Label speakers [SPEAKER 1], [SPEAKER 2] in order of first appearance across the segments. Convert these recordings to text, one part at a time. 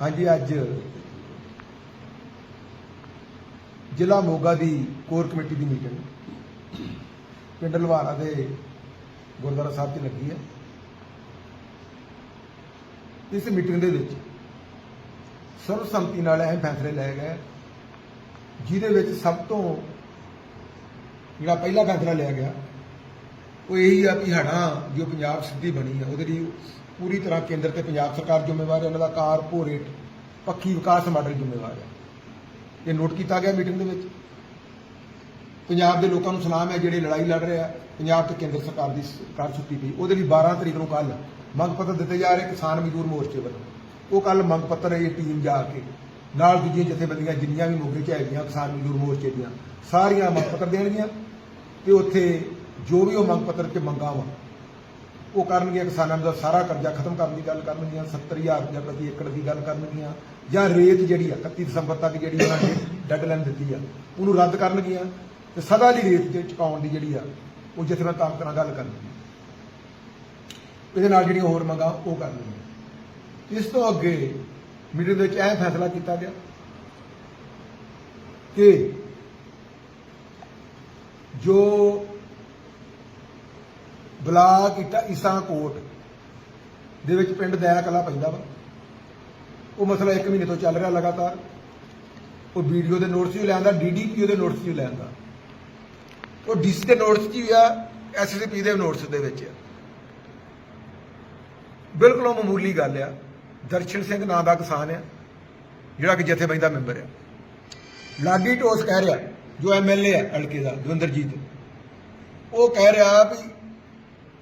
[SPEAKER 1] ਹਾਂਜੀ, ਅੱਜ ਜ਼ਿਲ੍ਹਾ ਮੋਗਾ ਦੀ ਕੋਰ ਕਮੇਟੀ ਦੀ ਮੀਟਿੰਗ। ਪਿੰਡ ਲਵਾਰਾ ਦੇ ਗੁਰਦੁਆਰਾ ਸਾਹਿਬ 'ਚ ਲੱਗੀ ਹੈ। ਇਸ ਮੀਟਿੰਗ ਦੇ ਵਿੱਚ ਸਰਵਸੰਮਤੀ ਨਾਲ ਇਹ ਫੈਸਲੇ ਲਏ ਗਏ, ਜਿਹਦੇ ਵਿੱਚ ਸਭ ਤੋਂ ਜਿਹੜਾ ਪਹਿਲਾ ਫੈਸਲਾ ਲਿਆ ਗਿਆ, ਉਹ ਇਹੀ ਆ ਵੀ ਹੜਾ ਜੋ ਪੰਜਾਬ ਸਿੱਧੀ ਬਣੀ ਆ, ਉਹਦੇ ਲਈ ਪੂਰੀ ਤਰ੍ਹਾਂ ਕੇਂਦਰ ਤੇ ਪੰਜਾਬ ਸਰਕਾਰ ਜ਼ਿੰਮੇਵਾਰ ਹੈ, ਉਹਨਾਂ ਦਾ ਕਾਰਪੋਰੇਟ ਪੱਖੀ ਵਿਕਾਸ ਮਾਡਲ ਜ਼ਿੰਮੇਵਾਰ ਹੈ। ਇਹ ਨੋਟ ਕੀਤਾ ਗਿਆ ਮੀਟਿੰਗ ਦੇ ਵਿੱਚ। ਪੰਜਾਬ ਦੇ ਲੋਕਾਂ ਨੂੰ ਸਲਾਮ ਹੈ, ਜਿਹੜੇ ਲੜਾਈ ਲੜ ਰਹੇ ਆ। ਪੰਜਾਬ ਤੇ ਕੇਂਦਰ ਸਰਕਾਰ ਦੀ ਸਰਕਾਰ ਸੁੱਤੀ ਪਈ। ਉਹਦੇ ਲਈ 12 ਤਰੀਕ ਨੂੰ ਕੱਲ ਮੰਗ ਪੱਤਰ ਦਿੱਤੇ ਜਾ ਰਹੇ ਕਿਸਾਨ ਮਜ਼ਦੂਰ ਮੋਰਚੇ ਵੱਲੋਂ। ਉਹ ਕੱਲ ਮੰਗ ਪੱਤਰ ਇਹ ਟੀਮ ਜਾ ਕੇ ਨਾਲ ਦੂਜੀਆਂ ਜਥੇਬੰਦੀਆਂ ਜਿੰਨੀਆਂ ਵੀ ਮੋਗੇ ਚ ਹੈਗੀਆਂ, ਕਿਸਾਨ ਮਜ਼ਦੂਰ ਮੋਰਚੇ ਦੀਆਂ, ਸਾਰੀਆਂ ਮੰਗ ਪੱਤਰ ਦੇਣਗੀਆਂ ਤੇ ਉੱਥੇ ਜੋ ਵੀ ਉਹ ਮੰਗ ਪੱਤਰ ਤੇ ਮੰਗਾਂ ਵਾ ਉਹ ਕਰਨਗੀਆਂ ਕਿਸਾਨਾਂ ਦਾ ਸਾਰਾ ਕਰਜ਼ਾ ਖਤਮ ਕਰਨ ਦੀ ਗੱਲ ਕਰਨਗੀਆਂ 70000 ਰੁਪਏ ਪ੍ਰਤੀ ਏਕੜ ਦੀ ਗੱਲ ਕਰਨਗੀਆਂ, ਜਾਂ ਰੇਤ ਜਿਹੜੀ ਆ 31 ਦਸੰਬਰ ਤੱਕ ਜਿਹੜੀ ਉਹਨਾਂ ਨੇ ਡੈਡਲਾਈਨ ਦਿੱਤੀ ਆ, ਉਹਨੂੰ ਰੱਦ ਕਰਨਗੀਆਂ ਤੇ ਸਦਾ ਦੀ ਰੇਤ ਤੇ ਚੁਕਾਉਣ ਦੀ ਜਿਹੜੀ ਆ, ਉਹ ਜਿਸ ਤਰ੍ਹਾਂ ਤਾਕਤ ਨਾਲ ਗੱਲ ਕਰਨਗੀਆਂ। ਇਹਦੇ ਨਾਲ ਜਿਹੜੀਆਂ ਹੋਰ ਮੰਗਾਂ, ਉਹ ਕਰਨਗੀਆਂ। ਇਸ ਤੋਂ ਅੱਗੇ ਮੀਟਿੰਗ ਦੇ ਵਿੱਚ ਇਹ ਫੈਸਲਾ ਕੀਤਾ ਗਿਆ ਕਿ ਜੋ ਬਲਾਕ ਇਟਾ ਇਸਾਂ ਕੋਟ ਦੇ ਵਿੱਚ ਪਿੰਡ ਦਇਆ ਕਲਾ ਪੈਂਦਾ ਵਾ। ਉਹ ਮਸਲਾ 1 ਮਹੀਨੇ ਤੋਂ ਚੱਲ ਰਿਹਾ ਲਗਾਤਾਰ। ਉਹ ਵੀਡੀਓ ਦੇ ਨੋਟਸ ਵੀ ਲੈਂਦਾ ਡੀਡੀਪੀਓ ਦੇ ਨੋਟਸ ਵੀ ਲੈਂਦਾ। ਉਹ ਡੀਸੀ ਦੇ ਨੋਟਸ ਵੀ ਆ ਐਸਸੀਪੀ ਦੇ ਨੋਟਸ ਦੇ ਵਿੱਚ ਆ। ਬਿਲਕੁਲ ਉਹ ਮਾਮੂਲੀ ਗੱਲ ਆ। ਦਰਸ਼ਨ ਸਿੰਘ ਨਾਂ ਦਾ ਕਿਸਾਨ ਆ, ਜਿਹੜਾ ਕਿ ਜਥੇਬੰਦੀ ਦਾ ਮੈਂਬਰ ਆ। ਲਾਡੀ ਟੋਸ ਕਹਿ ਰਿਹਾ, ਜੋ ਐਮਐਲਏ ਆ ਹਲਕੇ ਦਾ, ਦਵਿੰਦਰਜੀਤ। ਉਹ ਕਹਿ ਰਿਹਾ ਵੀ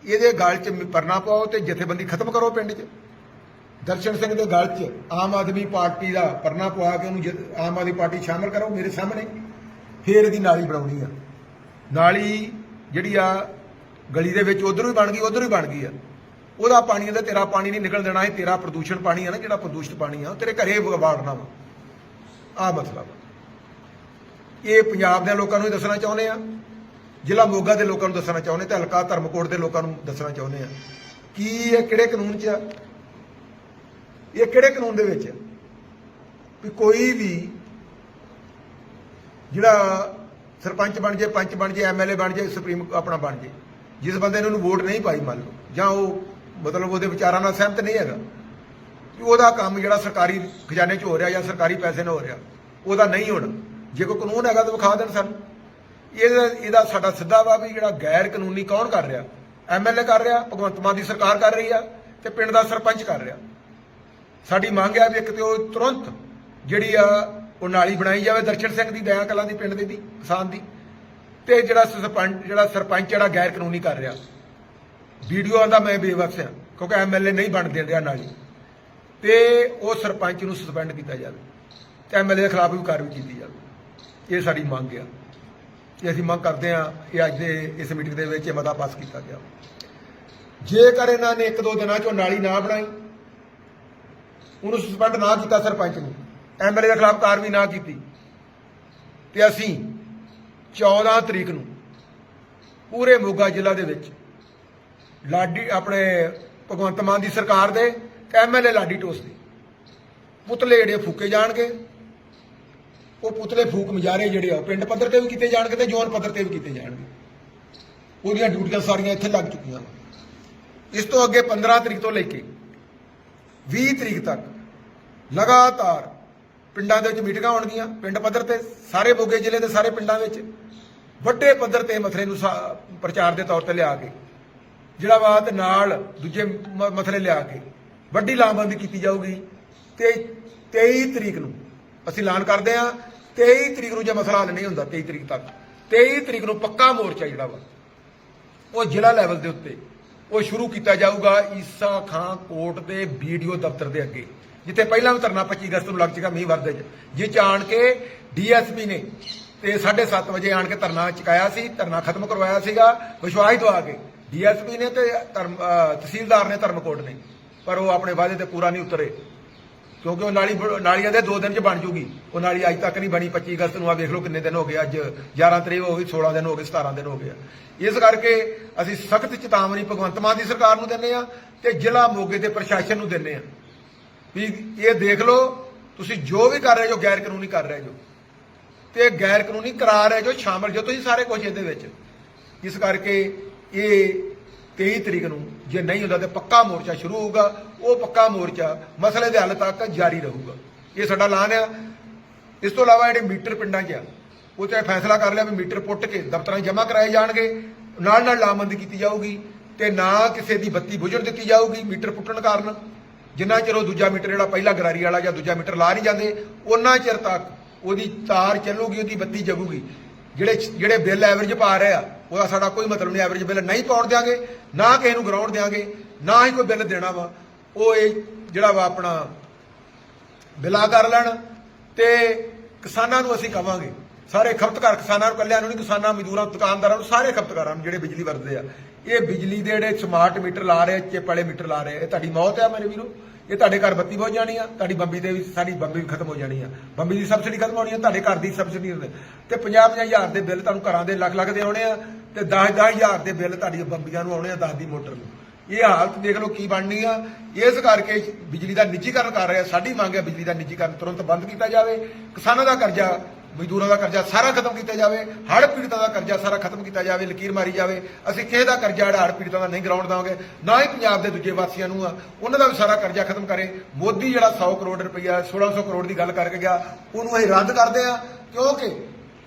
[SPEAKER 1] ਇਹਦੇ ਗਲ 'ਚ ਪਰਨਾ ਪਾਓ ਤੇ ਜਥੇਬੰਦੀ ਖਤਮ ਕਰੋ ਪਿੰਡ 'ਚ। ਦਰਸ਼ਨ ਸਿੰਘ ਦੇ ਗਲ 'ਚ ਆਮ ਆਦਮੀ ਪਾਰਟੀ ਦਾ ਪਰਨਾ ਪਵਾ ਕੇ ਉਹਨੂੰ ਜ- ਆਮ ਆਦਮੀ ਪਾਰਟੀ ਸ਼ਾਮਲ ਕਰੋ, ਮੇਰੇ ਸਾਹਮਣੇ। ਫੇਰ ਇਹਦੀ ਨਾਲੀ ਬਣਾਉਣੀ ਆ। ਨਾਲੀ ਜਿਹੜੀ ਆ ਗਲੀ ਦੇ ਵਿੱਚ ਉਧਰੋਂ ਹੀ ਬਣ ਗਈ, ਉਧਰੋਂ ਹੀ ਬਣ ਗਈ ਆ। ਉਹਦਾ ਪਾਣੀ ਦਾ ਤੇਰਾ ਪਾਣੀ ਨਹੀਂ ਨਿਕਲ ਦੇਣਾ, ਇਹ ਤੇਰਾ ਪ੍ਰਦੂਸ਼ਣ ਪਾਣੀ ਆ ਨਾ, ਜਿਹੜਾ ਪ੍ਰਦੂਸ਼ਿਤ ਪਾਣੀ ਆ, ਉਹ ਤੇਰੇ ਘਰੇ ਵਾੜਨਾ ਵਾ। ਆ ਮਤਲਬ ਇਹ ਪੰਜਾਬ ਦੇ ਲੋਕਾਂ ਨੂੰ ਹੀ ਦੱਸਣਾ ਚਾਹੁੰਦੇ ਆ। ਜ਼ਿਲ੍ਹਾ ਮੋਗਾ ਦੇ ਲੋਕਾਂ ਨੂੰ ਦੱਸਣਾ ਚਾਹੁੰਦੇ ਤੇ ਹਲਕਾ ਧਰਮਕੋਟ ਦੇ ਲੋਕਾਂ ਨੂੰ ਦੱਸਣਾ ਚਾਹੁੰਦੇ ਆ। ਕੀ ਇਹ ਕਿਹੜੇ ਕਾਨੂੰਨ 'ਚ ਆ? ਇਹ ਕਿਹੜੇ ਕਾਨੂੰਨ ਦੇ ਵਿੱਚ? ਆ ਵੀ ਕੋਈ ਵੀ ਜਿਹੜਾ ਸਰਪੰਚ ਬਣ ਜੇ, ਪੰਚ ਬਣ ਜੇ ਐਮਐਲਏ ਬਣ ਜੇ, ਸੁਪਰੀਮ ਆਪਣਾ ਬਣ ਜੇ, ਜਿਸ ਬੰਦੇ ਨੇ ਉਹਨੂੰ ਵੋਟ ਨਹੀਂ ਪਾਈ ਮੰਨ ਲਓ, ਜਾਂ ਉਹ ਮਤਲਬ ਉਹਦੇ ਵਿਚਾਰਾਂ ਨਾਲ ਸਹਿਮਤ ਨਹੀਂ ਹੈਗਾ ਕਿ ਉਹਦਾ ਕੰਮ ਜਿਹੜਾ ਸਰਕਾਰੀ ਖਜ਼ਾਨੇ 'ਚ ਹੋ ਰਿਹਾ ਜਾਂ ਸਰਕਾਰੀ ਪੈਸੇ ਨਾਲ ਹੋ ਰਿਹਾ, ਉਹਦਾ ਨਹੀਂ ਹੋਣਾ। ਜੇ ਕੋਈ ਕਾਨੂੰਨ ਹੈਗਾ ਤਾਂ ਵਿਖਾ ਦੇਣ ਸਾਨੂੰ। ਇਹਦਾ ਇਹਦਾ ਸਾਡਾ ਸਿੱਧਾ ਵਾ ਵੀ ਜਿਹੜਾ ਗੈਰ ਕਾਨੂੰਨੀ ਕੌਣ ਕਰ ਰਿਹਾ? ਐਮਐਲਏ ਕਰ ਰਿਹਾ, ਭਗਵੰਤ ਮਾਨ ਦੀ ਸਰਕਾਰ ਕਰ ਰਹੀ ਆ ਤੇ ਪਿੰਡ ਦਾ ਸਰਪੰਚ ਕਰ ਰਿਹਾ। ਸਾਡੀ ਮੰਗ ਹੈ ਵੀ ਇੱਕ ਤੇ ਉਹ ਤੁਰੰਤ ਜਿਹੜੀ ਆ ਉਹ ਨਾਲੀ ਬਣਾਈ ਜਾਵੇ ਦਰਸ਼ਨ ਸਿੰਘ ਦੀ, ਦਇਆ ਕਲਾਂ ਦੀ, ਪਿੰਡ ਦੇ ਦੀ, ਕਿਸਾਨ ਦੀ। ਤੇ ਜਿਹੜਾ ਸਰਪੰਚ ਜਿਹੜਾ ਸਰਪੰਚ ਜਿਹੜਾ ਗੈਰ ਕਾਨੂੰਨੀ ਕਰ ਰਿਹਾ। ਵੀਡੀਓ ਦਾ ਮੈਂ ਬੇਵਕਸ ਆ, ਕਿਉਂਕਿ ਐਮਐਲਏ ਨਹੀਂ ਬਣ ਦੇਣ ਰਿਹਾ ਨਾਲੀ। ਤੇ ਉਹ ਸਰਪੰਚ ਨੂੰ ਸਸਪੈਂਡ ਕੀਤਾ ਜਾਵੇ ਤੇ ਐਮਐਲਏ ਦੇ ਖਿਲਾਫ ਵੀ ਕਾਰਵਾਈ ਕੀਤੀ ਜਾਵੇ। ਇਹ ਸਾਡੀ ਮੰਗ ਆ। ਇਹ ਅਸੀਂ ਮੰਗ ਕਰਦੇ ਹਾਂ ਇਹ ਅੱਜ ਦੇ ਇਸ ਮੀਟਿੰਗ ਦੇ ਵਿੱਚ ਇਹ ਮਤਾ ਪਾਸ ਕੀਤਾ ਗਿਆ। ਜੇਕਰ ਇਹਨਾਂ ਨੇ ਇੱਕ ਦੋ ਦਿਨਾਂ ਚੋਂ ਨਾਲੀ ਨਾ ਬਣਾਈ, ਉਹਨੂੰ ਸਸਪੈਂਡ ਨਾ ਕੀਤਾ ਸਰਪੰਚ ਨੂੰ ਐਮਐਲਏ ਦੇ ਖਿਲਾਫ ਕਾਰਵਾਈ ਨਾ ਕੀਤੀ, ਤੇ ਅਸੀਂ 14 ਤਰੀਕ ਨੂੰ ਪੂਰੇ ਮੋਗਾ ਜ਼ਿਲ੍ਹਾ ਦੇ ਵਿੱਚ ਲਾਡੀ, ਆਪਣੇ ਭਗਵੰਤ ਮਾਨ ਦੀ ਸਰਕਾਰ ਦੇ ਤੇ ਐਮਐਲਏ ਲਾਡੀ ਟੋਸ ਦੇ ਪੁਤਲੇ ਜਿਹੜੇ ਫੂਕੇ ਜਾਣਗੇ ਉਹ ਪੁਤਲੇ ਫੂਕ ਮਜਾਰੇ ਜਿਹੜੇ ਆ, ਉਹ ਪਿੰਡ ਪੱਧਰ ਤੇ ਵੀ ਕੀਤੇ ਜਾਣਗੇ ਤੇ ਜ਼ੋਨ ਪੱਧਰ ਤੇ ਵੀ ਕੀਤੇ ਜਾਣਗੇ। ਉਹਦੀਆਂ ਡਿਊਟੀਆਂ ਸਾਰੀਆਂ ਇੱਥੇ ਲੱਗ ਚੁੱਕੀਆਂ ਨੇ। ਇਸ ਤੋਂ ਅੱਗੇ 15 ਤਰੀਕ ਤੋਂ ਲੈ ਕੇ 20 ਤਰੀਕ ਤੱਕ ਲਗਾਤਾਰ ਪਿੰਡਾਂ ਦੇ ਵਿੱਚ ਮੀਟਿੰਗਾਂ ਹੋਣਗੀਆਂ, ਪਿੰਡ ਪੱਧਰ ਤੇ, ਸਾਰੇ ਬੋਗੇ ਜ਼ਿਲ੍ਹੇ ਦੇ ਸਾਰੇ ਪਿੰਡਾਂ ਵਿੱਚ ਵੱਡੇ ਪੱਧਰ ਤੇ ਮਸਲੇ ਨੂੰ ਸਾ- ਪ੍ਰਚਾਰ ਦੇ ਤੌਰ ਤੇ ਲਿਆ ਕੇ, ਜਿਹੜਾ ਵਾ ਤੇ ਨਾਲ ਦੂਜੇ ਮ- ਮਸਲੇ ਲਿਆ ਕੇ ਵੱਡੀ ਲਾਮਬੰਦੀ ਕੀਤੀ ਜਾਊਗੀ ਤੇ 23 ਤਰੀਕ ਨੂੰ ਅਸੀਂ ਐਲਾਨ ਕਰਦੇ ਹਾਂ 23 ਤਰੀਕ ਨੂੰ ਜੇ ਮਸਲਾ ਹੱਲ ਨਹੀਂ ਹੁੰਦਾ 23 ਤਰੀਕ ਤੱਕ। 23 ਤਰੀਕ ਨੂੰ ਪੱਕਾ ਮੋਰਚਾ ਜਿਹੜਾ ਵਾ, ਉਹ ਜ਼ਿਲ੍ਹਾ ਲੈਵਲ ਦੇ ਉੱਤੇ, ਉਹ ਸ਼ੁਰੂ ਕੀਤਾ ਜਾਊਗਾ ਈਸਾ ਖਾਂ ਕੋਟ ਦੇ ਵੀਡੀਓ ਦਫ਼ਤਰ ਦੇ ਅੱਗੇ, ਜਿੱਥੇ ਪਹਿਲਾਂ ਵੀ ਧਰਨਾ 25 ਅਗਸਤ ਨੂੰ ਲੱਗ ਚੁੱਕਾ, ਮੀਂਹ ਵਰਦੇ ਚ। ਜਿਹ ਚ ਆਣ ਕੇ ਡੀਐਸਪੀ ਨੇ ਤੇ 7:30 ਵਜੇ ਆਣ ਕੇ ਧਰਨਾ ਚੁਕਾਇਆ ਸੀ, ਧਰਨਾ ਖਤਮ ਕਰਵਾਇਆ ਸੀਗਾ, ਵਿਸ਼ਵਾਸ ਦਵਾ ਕੇ। ਡੀਐਸਪੀ ਨੇ ਤੇ ਧਰਮ ਤਹਿਸੀਲਦਾਰ ਨੇ ਧਰਮਕੋਟ ਨੇ, ਪਰ ਉਹ ਆਪਣੇ ਵਾਅਦੇ ਤੇ ਪੂਰਾ ਨਹੀਂ ਉਤਰੇ। ਕਿਉਂਕਿ ਉਹ ਨਾਲੀ ਬ- ਨਾਲੀਆਂ ਦੇ ਦੋ ਦਿਨ ਚ ਬਣ ਜੂਗੀ। ਉਹ ਨਾਲੀ ਅੱਜ ਤੱਕ ਨਹੀਂ ਬਣੀ 25 ਅਗਸਤ ਨੂੰ ਆ ਦੇਖ ਲਓ ਕਿੰਨੇ ਦਿਨ ਹੋ ਗਏ, ਅੱਜ 11 ਤਰੀਕ ਹੋ ਗਈ 16 ਦਿਨ ਹੋ ਗਏ 17 ਦਿਨ ਹੋ ਗਏ ਇਸ ਕਰਕੇ ਅਸੀਂ ਸਖਤ ਚੇਤਾਵਨੀ ਭਗਵੰਤ ਮਾਨ ਦੀ ਸਰਕਾਰ ਨੂੰ ਦਿੰਨੇ ਆ ਤੇ ਜ਼ਿਲ੍ਹਾ ਮੋਗੇ ਦੇ ਪ੍ਰਸ਼ਾਸਨ ਨੂੰ ਦਿੰਨੇ ਆ। ਵੀ ਇਹ ਦੇਖ ਲਓ, ਤੁਸੀਂ ਜੋ ਵੀ ਕਰ ਰਹੇ ਜੋ ਗੈਰ ਕਾਨੂੰਨੀ ਕਰ ਰਹੇ ਜੋ। ਤੇ ਗੈਰ ਕਾਨੂੰਨੀ ਕਰਾ ਰਹੇ ਜੋ ਸ਼ਾਮਲ ਜੋ ਤੁਸੀਂ ਸਾਰੇ ਕੁਝ ਇਹਦੇ ਵਿੱਚ। ਇਸ ਕਰਕੇ ਇਹ 23 ਤਰੀਕ ਨੂੰ ਜੇ ਨਹੀਂ ਹੁੰਦਾ ਤੇ ਪੱਕਾ ਮੋਰਚਾ ਸ਼ੁਰੂ ਹੋਊਗਾ, ਉਹ ਪੱਕਾ ਮੋਰਚਾ ਮਸਲੇ ਦੇ ਹੱਲ ਤੱਕ ਜਾਰੀ ਰਹੂਗਾ। ਇਹ ਸਾਡਾ ਐਲਾਨ ਆ। ਇਸ ਤੋਂ ਇਲਾਵਾ ਜਿਹੜੇ ਮੀਟਰ ਪਿੰਡਾਂ 'ਚ ਆ, ਉਹ ਤੇ ਫੈਸਲਾ ਕਰ ਲਿਆ ਵੀ ਮੀਟਰ ਪੁੱਟ ਕੇ ਦਫ਼ਤਰਾਂ 'ਚ ਜਮ੍ਹਾਂ ਕਰਾਏ ਜਾਣਗੇ। ਨਾਲ ਨਾਲ ਲਾਮਬੰਦੀ ਕੀਤੀ ਜਾਊਗੀ ਤੇ ਨਾ ਕਿਸੇ ਦੀ ਬੱਤੀ ਬੁਝਣ ਦਿੱਤੀ ਜਾਊਗੀ ਮੀਟਰ ਪੁੱਟਣ ਕਾਰਨ। ਜਿੰਨਾ ਚਿਰ ਉਹ ਦੂਜਾ ਮੀਟਰ ਜਿਹੜਾ ਪਹਿਲਾ ਗਰਾਰੀ ਵਾਲਾ ਜਾਂ ਦੂਜਾ ਮੀਟਰ ਲਾ ਨਹੀਂ ਜਾਂਦੇ, ਉਹਨਾਂ ਚਿਰ ਤੱਕ ਉਹਦੀ ਤਾਰ ਚੱਲੂਗੀ, ਉਹਦੀ ਬੱਤੀ ਜਗੂਗੀ। ਜਿਹੜੇ ਜਿਹੜੇ ਬਿੱਲ ਐਵਰੇਜ ਪਾ ਰਹੇ ਆ, ਉਹਦਾ ਸਾਡਾ ਕੋਈ ਮਤਲਬ ਨਹੀਂ ਐਵਰੇਜ ਬਿੱਲ ਨਹੀਂ ਪਾਉਣ ਦਿਆਂਗੇ, ਨਾ ਕਿਸੇ ਨੂੰ ਗਰਾਊਂਡ ਦਿਆਂਗੇ, ਨਾ ਹੀ ਕੋਈ ਬਿੱਲ ਦੇਣਾ ਵਾ। ਉਹ ਇਹ ਜਿਹੜਾ ਵਾ ਆਪਣਾ ਬਿਲਾ ਕਰ ਲੈਣ ਤੇ ਕਿਸਾਨਾਂ ਨੂੰ ਅਸੀਂ ਕਵਾਂਗੇ। ਸਾਰੇ ਖਪਤਕਾਰ ਕਿਸਾਨਾਂ ਨੂੰ ਕੱਲਿਆਂ ਨੂੰ ਨਹੀਂ, ਕਿਸਾਨਾਂ, ਮਜ਼ਦੂਰਾਂ, ਦੁਕਾਨਦਾਰਾਂ ਨੂੰ, ਸਾਰੇ ਖਪਤਕਾਰਾਂ ਨੂੰ ਜਿਹੜੇ ਬਿਜਲੀ ਵਰਤਦੇ ਆ। ਇਹ ਬਿਜਲੀ ਦੇ ਜਿਹੜੇ ਸਮਾਰਟ ਮੀਟਰ ਲਾ ਰਹੇ ਚਿੱਪ ਵਾਲੇ ਮੀਟਰ ਲਾ ਰਹੇ ਇਹ ਤੁਹਾਡੀ ਮੌਤ ਆ ਮੇਰੇ ਵੀਰੋ। ਇਹ ਤੁਹਾਡੇ ਘਰ ਬੱਤੀ ਪਹੁੰਚ ਜਾਣੀ ਆ, ਤੁਹਾਡੀ ਬੰਬੀ ਦੇ ਵੀ ਸਾਡੀ ਬੰਬੀ ਵੀ ਖਤਮ ਹੋ ਜਾਣੀ ਆ। ਬੰਬੀ ਦੀ ਸਬਸਿਡੀ ਖਤਮ ਹੋਣੀ ਆ, ਤੁਹਾਡੇ ਘਰ ਦੀ ਸਬਸਿਡੀ ਹੁੰਦੇ ਤੇ 50 ਹਜ਼ਾਰ ਦੇ ਬਿੱਲ ਤੁਹਾਨੂੰ ਘਰਾਂ ਦੇ ਲੱਖ ਲੱਖ ਦੇ ਆਉਣੇ ਆ, ਤੇ 10 ਹਜ਼ਾਰ ਦੇ ਬਿੱਲ ਤੁਹਾਡੀ ਬੰਬੀਆਂ ਨੂੰ ਆਉਣੇ ਆ 10 ਦੀ ਮੋਟਰ ਨੂੰ। ਇਹ ਹਾਲਤ ਦੇਖ ਲਓ ਕੀ ਬਣਨੀ ਆ। ਇਸ ਕਰਕੇ ਬਿਜਲੀ ਦਾ ਨਿੱਜੀਕਰਨ ਕਰ ਰਿਹਾ ਸਾਡੀ ਮੰਗ ਹੈ ਬਿਜਲੀ ਦਾ ਨਿੱਜੀਕਰਨ ਤੁਰੰਤ ਬੰਦ ਕੀਤਾ ਜਾਵੇ। ਕਿਸਾਨਾਂ ਦਾ ਕਰਜ਼ਾ ਮਜ਼ਦੂਰਾਂ ਦਾ ਕਰਜ਼ਾ ਸਾਰਾ ਖਤਮ ਕੀਤਾ ਜਾਵੇ, ਹੜ੍ਹ ਪੀੜਤਾਂ ਦਾ ਕਰਜ਼ਾ ਸਾਰਾ ਖਤਮ ਕੀਤਾ ਜਾਵੇ, ਲਕੀਰ ਮਾਰੀ ਜਾਵੇ। ਅਸੀਂ ਕਿਸੇ ਦਾ ਕਰਜ਼ਾ ਜਿਹੜਾ ਹੜ੍ਹ ਪੀੜਤਾਂ ਦਾ ਨਹੀਂ ਗਰਾਉਣ ਦੇਵਾਂਗੇ, ਨਾ ਹੀ ਪੰਜਾਬ ਦੇ ਦੂਜੇ ਵਾਸੀਆਂ ਨੂੰ ਆ। ਉਹਨਾਂ ਦਾ ਵੀ ਸਾਰਾ ਕਰਜ਼ਾ ਖਤਮ ਕਰੇ। ਮੋਦੀ ਜਿਹੜਾ 100 ਕਰੋੜ ਰੁਪਈਆ 1600 ਕਰੋੜ ਦੀ ਗੱਲ ਕਰਕੇ ਗਿਆ, ਉਹਨੂੰ ਅਸੀਂ ਰੱਦ ਕਰਦੇ ਆ ਕਿਉਂਕਿ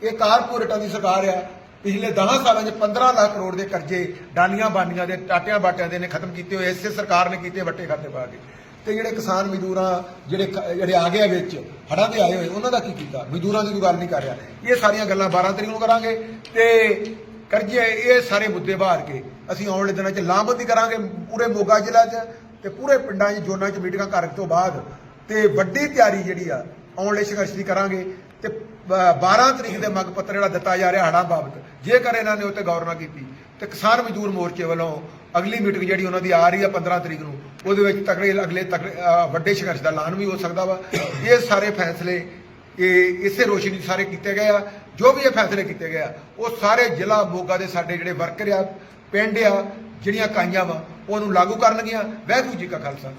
[SPEAKER 1] ਇਹ ਕਾਰਪੋਰੇਟਾਂ ਦੀ ਸਰਕਾਰ ਆ। ਪਿਛਲੇ 10 ਸਾਲਾਂ 'ਚ 15 ਲੱਖ ਕਰੋੜ ਦੇ ਕਰਜ਼ੇ ਡਾਲੀਆਂ ਬਾਨੀਆਂ ਦੇ ਟਾਟਿਆਂ ਬਾਟਿਆਂ ਦੇ ਨੇ ਖਤਮ ਕੀਤੇ ਹੋਏ। ਇਸੇ ਸਰਕਾਰ ਨੇ ਕੀਤੇ ਵੱਟੇ ਖਾਤੇ ਪਾ ਕੇ। ਤੇ ਜਿਹੜੇ ਕਿਸਾਨ ਮਜ਼ਦੂਰਾਂ ਜਿਹੜੇ ਕ- ਜਿਹੜੇ ਆ ਗਏ ਆ ਵਿੱਚ, ਹੜ੍ਹਾਂ ਦੇ ਆਏ ਹੋਏ, ਉਹਨਾਂ ਦਾ ਕੀ ਕੀਤਾ? ਮਜ਼ਦੂਰਾਂ ਦੀ ਕੋਈ ਗੱਲ ਨਹੀਂ ਕਰ ਰਿਹਾ। ਇਹ ਸਾਰੀਆਂ ਗੱਲਾਂ 12 ਤਰੀਕ ਨੂੰ ਕਰਾਂਗੇ ਤੇ ਕਰਜ਼ੇ ਇਹ ਸਾਰੇ ਮੁੱਦੇ ਬਾਹਰ ਕੇ। ਅਸੀਂ ਆਉਣ ਵਾਲੇ ਦਿਨਾਂ 'ਚ ਲਾਮਬੰਦੀ ਕਰਾਂਗੇ ਪੂਰੇ ਮੋਗਾ ਜ਼ਿਲ੍ਹਾ 'ਚ ਤੇ ਪੂਰੇ ਪਿੰਡਾਂ 'ਚ, ਜੋਨਾਂ 'ਚ ਮੀਟਿੰਗਾਂ ਕਰਨ ਤੋਂ ਬਾਅਦ ਤੇ ਵੱਡੀ ਤਿਆਰੀ ਜਿਹੜੀ ਆ, ਆਉਣ ਵਾਲੇ ਸੰਘਰਸ਼ ਦੀ ਕਰਾਂਗੇ ਤੇ ਬ- 12 ਤਰੀਕ ਦੇ ਮੰਗ ਪੱਤਰ ਜਿਹੜਾ ਦਿੱਤਾ ਜਾ ਰਿਹਾ ਹੜ੍ਹਾਂ ਬਾਬਤ, ਜੇਕਰ ਇਹਨਾਂ ਨੇ ਉੱਤੇ ਗੌਰ ਨਾ ਕੀਤੀ, ਤੇ ਕਿਸਾਨ ਮਜ਼ਦੂਰ ਮੋਰਚੇ ਵੱਲੋਂ ਅਗਲੀ ਮੀਟਿੰਗ ਜਿਹੜੀ ਉਹਨਾਂ ਦੀ ਆ ਰਹੀ ਆ 15 ਤਰੀਕ ਨੂੰ, ਉਹਦੇ ਵਿੱਚ ਤਕੜੇ ਅਗਲੇ ਤਕੜੇ ਵੱਡੇ ਸੰਘਰਸ਼ ਦਾ ਐਲਾਨ ਵੀ ਹੋ ਸਕਦਾ ਵਾ। ਇਹ ਸਾਰੇ ਫੈਸਲੇ, ਇਹ ਇਸੇ ਰੋਸ਼ਨੀ ਸਾਰੇ ਕੀਤੇ ਗਏ ਆ। ਜੋ ਵੀ ਇਹ ਫੈਸਲੇ ਕੀਤੇ ਗਏ ਆ, ਉਹ ਸਾਰੇ ਜ਼ਿਲ੍ਹਾ ਮੋਗਾ ਦੇ ਸਾਡੇ ਜਿਹੜੇ ਵਰਕਰ ਆ, ਪਿੰਡ ਆ, ਜਿਹੜੀਆਂ ਕਾਈਆਂ ਵਾ, ਉਹਨੂੰ ਲਾਗੂ ਕਰਨਗੀਆਂ। ਵਾਹਿਗੁਰੂ ਜੀ ਕਾ ਖਾਲਸਾ।